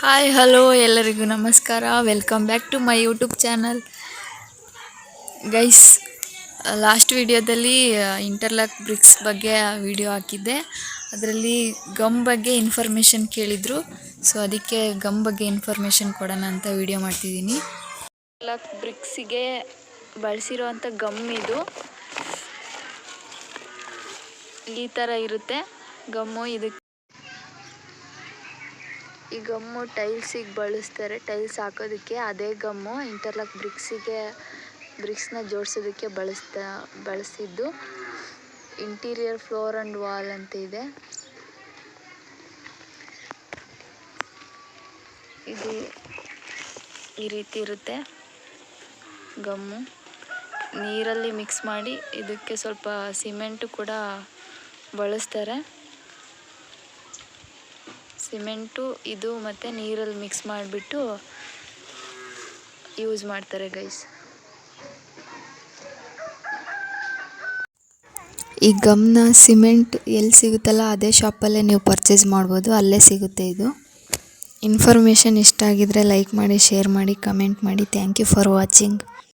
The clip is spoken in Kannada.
ಹಾಯ್ ಹಲೋ ಎಲ್ಲರಿಗೂ ನಮಸ್ಕಾರ. Welcome back to my YouTube channel guys last ವಿಡಿಯೋದಲ್ಲಿ ಇಂಟರ್ಲಾಕ್ ಬ್ರಿಕ್ಸ್ ಬಗ್ಗೆ ವಿಡಿಯೋ ಹಾಕಿದ್ದೆ. ಅದರಲ್ಲಿ ಗಮ್ ಬಗ್ಗೆ ಇನ್ಫಾರ್ಮೇಷನ್ ಕೇಳಿದರು. ಸೊ ಅದಕ್ಕೆ ಗಮ್ ಬಗ್ಗೆ ಇನ್ಫಾರ್ಮೇಷನ್ ಕೊಡೋಣ ಅಂತ ವಿಡಿಯೋ ಮಾಡ್ತಿದ್ದೀನಿ. ಇಂಟರ್ಲಾಕ್ ಬ್ರಿಕ್ಸಿಗೆ ಬಳಸಿರೋವಂಥ ಗಮ್ ಇದು. ಈ ಥರ ಇರುತ್ತೆ. ಗಮ್ಮು ಇದಕ್ಕೆ ಈ ಗಮ್ಮು ಟೈಲ್ಸಿಗೆ ಬಳಸ್ತಾರೆ. ಟೈಲ್ಸ್ ಹಾಕೋದಕ್ಕೆ ಅದೇ ಗಮ್ಮು ಇಂಟರ್ಲಾಕ್ ಬ್ರಿಕ್ಸಿಗೆ ಬ್ರಿಕ್ಸ್ನ ಜೋಡಿಸೋದಕ್ಕೆ ಬಳಸ್ತಾ, ಬಳಸಿದ್ದು. ಇಂಟೀರಿಯರ್ ಫ್ಲೋರ್ ಆ್ಯಂಡ್ ವಾಲ್ ಅಂತ ಇದೆ. ಇದು ಈ ರೀತಿ ಇರುತ್ತೆ ಗಮ್ಮು. ನೀರಲ್ಲಿ ಮಿಕ್ಸ್ ಮಾಡಿ ಇದಕ್ಕೆ ಸ್ವಲ್ಪ ಸಿಮೆಂಟು ಕೂಡ ಬಳಸ್ತಾರೆ. ಸಿಮೆಂಟು, ಇದು ಮತ್ತು ನೀರಲ್ಲಿ ಮಿಕ್ಸ್ ಮಾಡಿಬಿಟ್ಟು ಯೂಸ್ ಮಾಡ್ತಾರೆ ಗೈಸ್ ಈ ಗಮ್ನ ಸಿಮೆಂಟ್ ಎಲ್ಲಿ ಸಿಗುತ್ತಲ್ಲ ಅದೇ ಶಾಪಲ್ಲೇ ನೀವು ಪರ್ಚೇಸ್ ಮಾಡ್ಬೋದು, ಅಲ್ಲೇ ಸಿಗುತ್ತೆ ಇದು. ಇನ್ಫಾರ್ಮೇಷನ್ ಇಷ್ಟ ಆಗಿದ್ರೆ ಲೈಕ್ ಮಾಡಿ ಶೇರ್ ಮಾಡಿ ಕಮೆಂಟ್ ಮಾಡಿ. Thank you for watching